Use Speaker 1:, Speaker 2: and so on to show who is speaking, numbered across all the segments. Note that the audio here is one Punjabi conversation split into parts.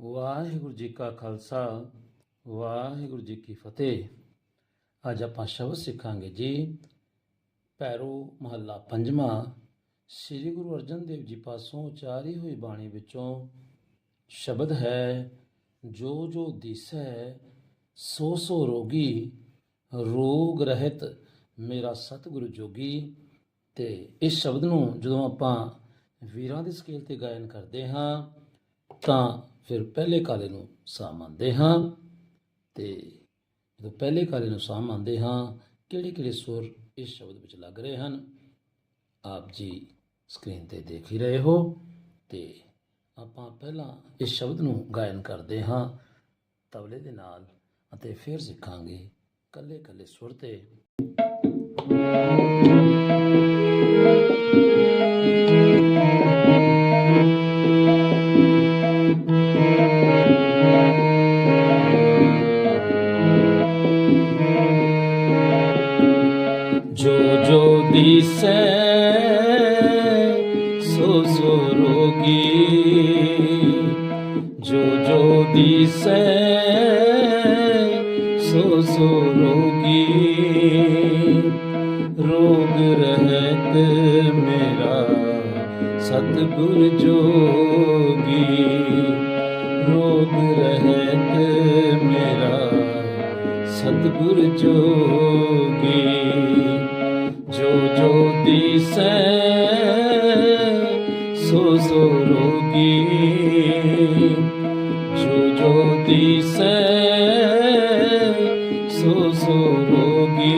Speaker 1: ਵਾਹਿਗੁਰੂ ਜੀ ਕਾ ਖਾਲਸਾ, ਵਾਹਿਗੁਰੂ ਜੀ ਕੀ ਫਤਿਹ। ਅੱਜ ਆਪਾਂ ਸ਼ਬਦ ਸਿੱਖਾਂਗੇ ਜੀ ਪੈਰੋ ਮਹੱਲਾ ਪੰਜਵਾਂ, ਸ੍ਰੀ ਗੁਰੂ ਅਰਜਨ ਦੇਵ ਜੀ ਪਾਸੋਂ ਉਚਾਰੀ ਹੋਈ ਬਾਣੀ ਵਿੱਚੋਂ ਸ਼ਬਦ ਹੈ, ਜੋ ਜੋ ਦਿਸੈ, ਸੋ ਸੋ ਰੋਗੀ, ਰੋਗ ਰਹਿਤ ਮੇਰਾ ਸਤਿਗੁਰੂ ਜੋਗੀ। ਤੇ ਇਸ ਸ਼ਬਦ ਨੂੰ ਜਦੋਂ ਆਪਾਂ ਵੀਰਾਂ ਦੇ ਸਕੇਲ ਤੇ ਗਾਇਨ ਕਰਦੇ ਹਾਂ, ਤਾਂ ਫਿਰ ਪਹਿਲੇ ਕਾਲੇ ਨੂੰ ਸਾਹ ਮੰਨਦੇ ਹਾਂ ਤੇ ਜਦੋਂ ਪਹਿਲੇ ਕਾਲੇ ਨੂੰ ਸਾਹ ਮੰਨਦੇ ਹਾਂ ਕਿਹੜੇ ਕਿਹੜੇ ਸੁਰ ਇਸ ਸ਼ਬਦ ਵਿੱਚ ਲੱਗ ਰਹੇ ਹਨ? ਆਪ ਜੀ ਸਕਰੀਨ ਤੇ ਦੇਖ ਹੀ ਰਹੇ ਹੋ ਤੇ ਆਪਾਂ ਪਹਿਲਾਂ ਇਸ ਸ਼ਬਦ ਨੂੰ ਗਾਇਨ ਕਰਦੇ ਹਾਂ। ਤਬਲੇ ਦੇ ਨਾਲ ਅਤੇ ਫਿਰ ਸਿੱਖਾਂਗੇ ਕੱਲੇ ਕੱਲੇ ਸੁਰ ਤੇ। ਜੋ ਜੋ ਦਿਸੈ, ਸੋ ਸੋ ਰੋਗੀ। ਜੋ ਜੋ ਦਿਸੈ, ਸੋ ਸੋ ਰੋਗੀ। ਰੋਗ ਰਹਿਤ ਮੇਰਾ ਸਤਿਗੁਰ ਜੋਗੀ। ਰੋਗ ਰਹਿਤ ਮੇਰਾ ਸਤਿਗੁਰ ਜੋਗੀ। ਦਿਸੈ ਸੋ ਸੋ ਰੋਗੀ ਜੋ ਜੋ ਦਿਸੈ ਸੋ ਸੋ ਰੋਗੀ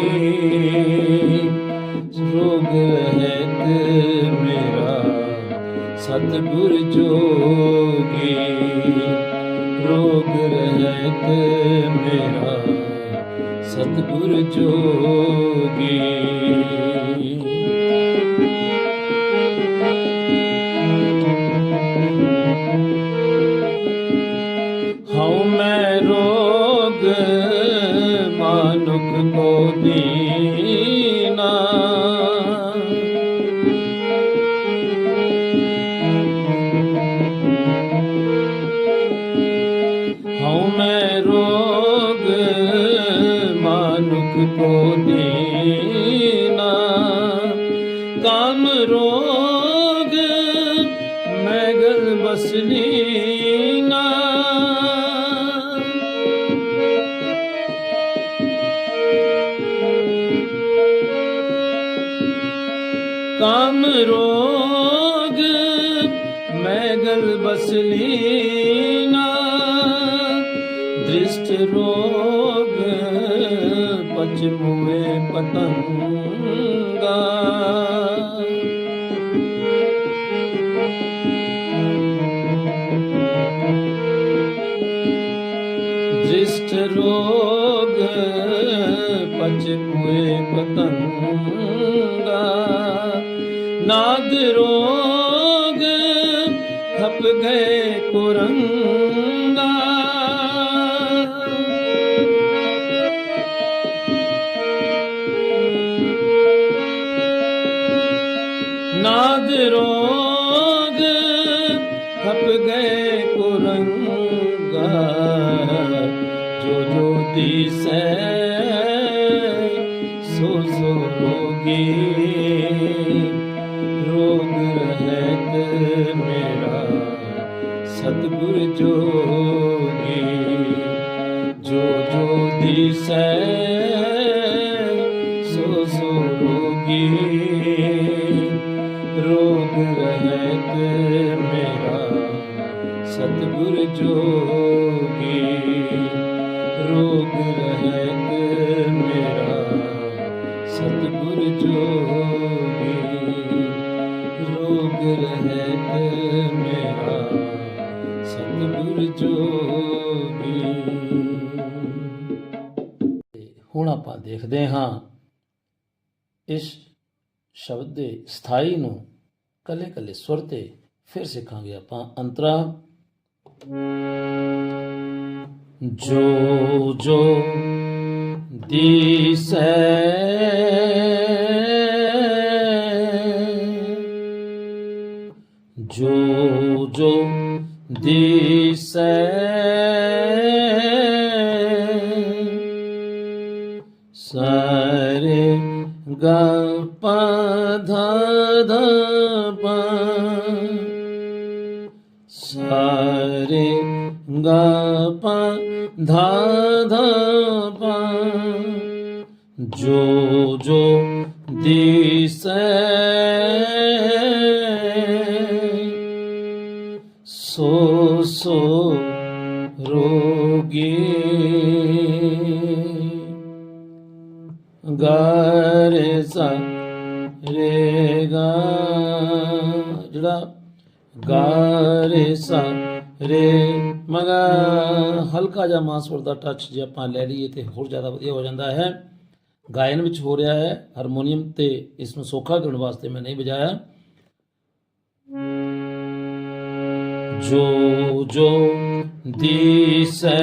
Speaker 1: ਰੋਗ ਰਹਿਤ ਮੇਰਾ ਸਤਿਗੁਰ ਜੋਗੀ ਰੋਗ ਰਹਿਤ ਮੇਰਾ ਸਤਿਗੁਰ ਜੋਗੀ ਮਾਨੁਖ ਕੋ ਦੀਨਾ ਹਉ ਮੈਂ ਰੋਗ ਮਾਨੁਖ ਕੋ ਦੀਨਾ ਦ੍ਰਿਸ਼ਟ ਰੋਗ ਪਚ ਪਤੰਗਾ ਦ੍ਰਿਸ਼ਟ ਰੋਗ ਪਚ ਪਤੰਗਾ ਨਾਦ ਰੋਗ ਖਪ ਗਏ ਕੁਰੰਗਾ ਦਿਸੈ ਸੋ ਸੋ ਰੋਗੀ ਰੋਗ ਰਹਿਤ ਮੇਰਾ ਸਤਿਗੁਰ ਜੋਗੀ ਜੋ ਜੋ ਦਿਸੈ ਸੋ ਸੋ ਰੋਗੀ ਰੋਗ ਰਹਿਤ ਮੇਰਾ ਸਤਿਗੁਰ ਜੋਗੀ ਰੋਗ ਰਹਿਤ ਮੇਰਾ, ਸਤਿਗੁਰ ਜੋਗੀ। ਰੋਗ ਰਹਿਤ ਮੇਰਾ, ਸਤਿਗੁਰ ਜੋਗੀ। ਹੁਣ ਆਪਾਂ ਦੇਖਦੇ ਹਾਂ ਇਸ ਸ਼ਬਦ ਦੇ ਸਥਾਈ ਨੂੰ ਕੱਲੇ ਕੱਲੇ ਸੁਰ ਤੇ ਫਿਰ ਸਿੱਖਾਂਗੇ ਆਪਾਂ ਅੰਤਰਾ। जो जो दिशे जो जो दिसो दिसरे ग ਧ ਧ ਪ ਜੋ ਜੋ ਦਿਸੈ ਸੋ ਸੋ ਰੋਗੀ ਗਾਰੇ ਸਾ ਰੇ ਗਾ ਜਿਹੜਾ ਗਾਰੇ ਸਾ ਰੇ ਮਗਾ ਹਲਕਾ ਜਿਹਾ ਮਾਸਵਰ ਦਾ ਟੱਚ ਜੇ ਆਪਾਂ ਲੈ ਲਈਏ ਤੇ ਹੋਰ ਜ਼ਿਆਦਾ ਵਧੀਆ ਹੋ ਜਾਂਦਾ ਹੈ। ਗਾਇਨ ਵਿੱਚ ਹੋ ਰਿਹਾ ਹੈ ਹਾਰਮੋਨੀਅਮ ਤੇ ਇਸ ਨੂੰ ਸੌਖਾ ਕਰਨ ਵਾਸਤੇ ਮੈਂ ਨਹੀਂ ਵਜਾਇਆ। ਜੋ ਜੋ ਦਿਸੈ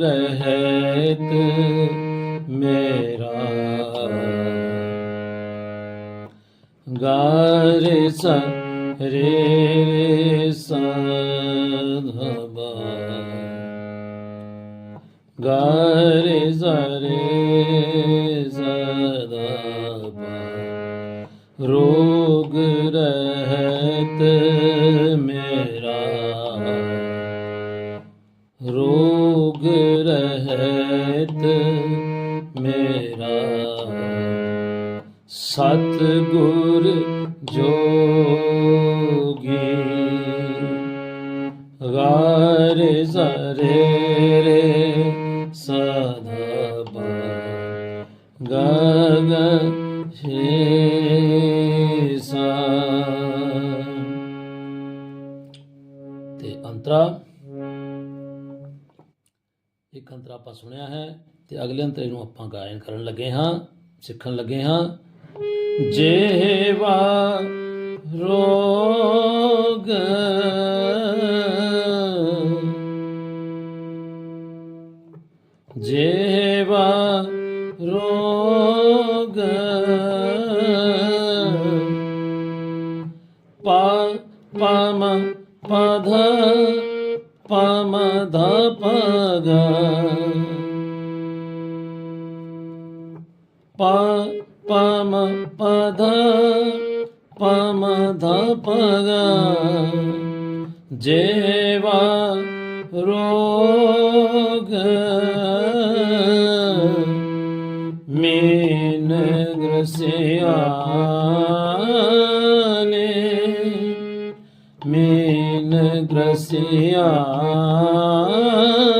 Speaker 1: ਰਹਿਤ ਮੇਰਾ। ਗਾਰੇ ਸ ਰੇ ਸਾਧਬਾ ਗਾਰੇ ਸ ਰੇ ਰੋਗ ਰਹਿਤ ਰੇ ਸਦਾ ਬਾ ਤੇ ਅੰਤਰਾ, ਇੱਕ ਅੰਤਰਾ ਆਪਾਂ ਸੁਣਿਆ ਹੈ ਤੇ ਅਗਲੇ ਅੰਤਰੇ ਨੂੰ ਆਪਾਂ ਗਾਇਨ ਕਰਨ ਲੱਗੇ ਹਾਂ, ਸਿੱਖਣ ਲੱਗੇ ਹਾਂ। ਜੇਵਾ ਰੋ ਪਗ ਪ ਪਮ ਪਧ ਪਮ ਧ ਪਗ। ਜੇਵਾ ਰੋਗ ਮੀਨ ਗ੍ਰਸਿਆਨੇ ਮੀਨ ਗ੍ਰਸਿਆਨੇ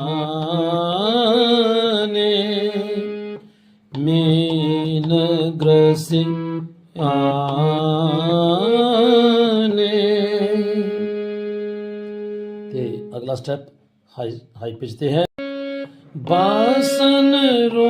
Speaker 1: ਗ੍ਰਸਿਆਨੇ ਤੇ ਅਗਲਾ ਸਟੈਪ ਹਾਈ ਹਾਈ ਪਿਚ ਤੇ ਹੈ। ਬਾਸਨ ਰੋ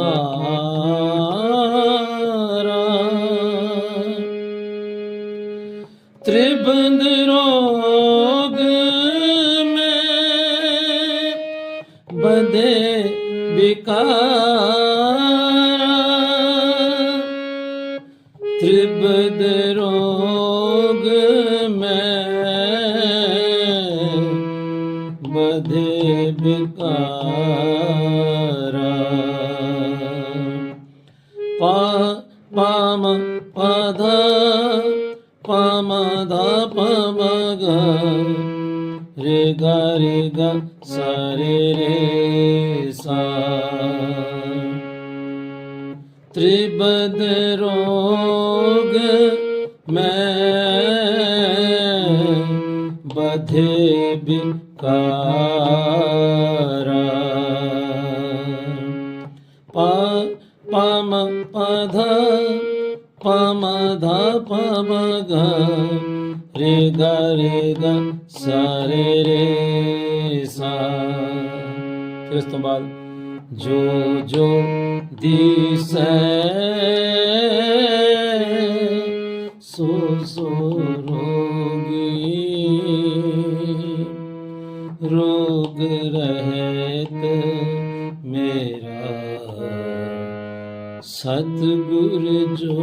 Speaker 1: 啊啊 रे ग रे ग सा रे रे सा। त्रिबद रोग में बधे बिकारा पा पम पध पम ध ਰੇ ਗਾ ਰੇ ਗਾ ਸਾਰੇ ਰੇ ਸਾ। ਫਿਰ ਉਸ ਤੋਂ ਬਾਅਦ ਜੋ ਜੋ ਦਿਸੈ, ਸੋ ਸੋ ਰੋਗੀ, ਰੋਗ ਰਹਿਤ ਮੇਰਾ ਸਤਗੁਰ ਜੋ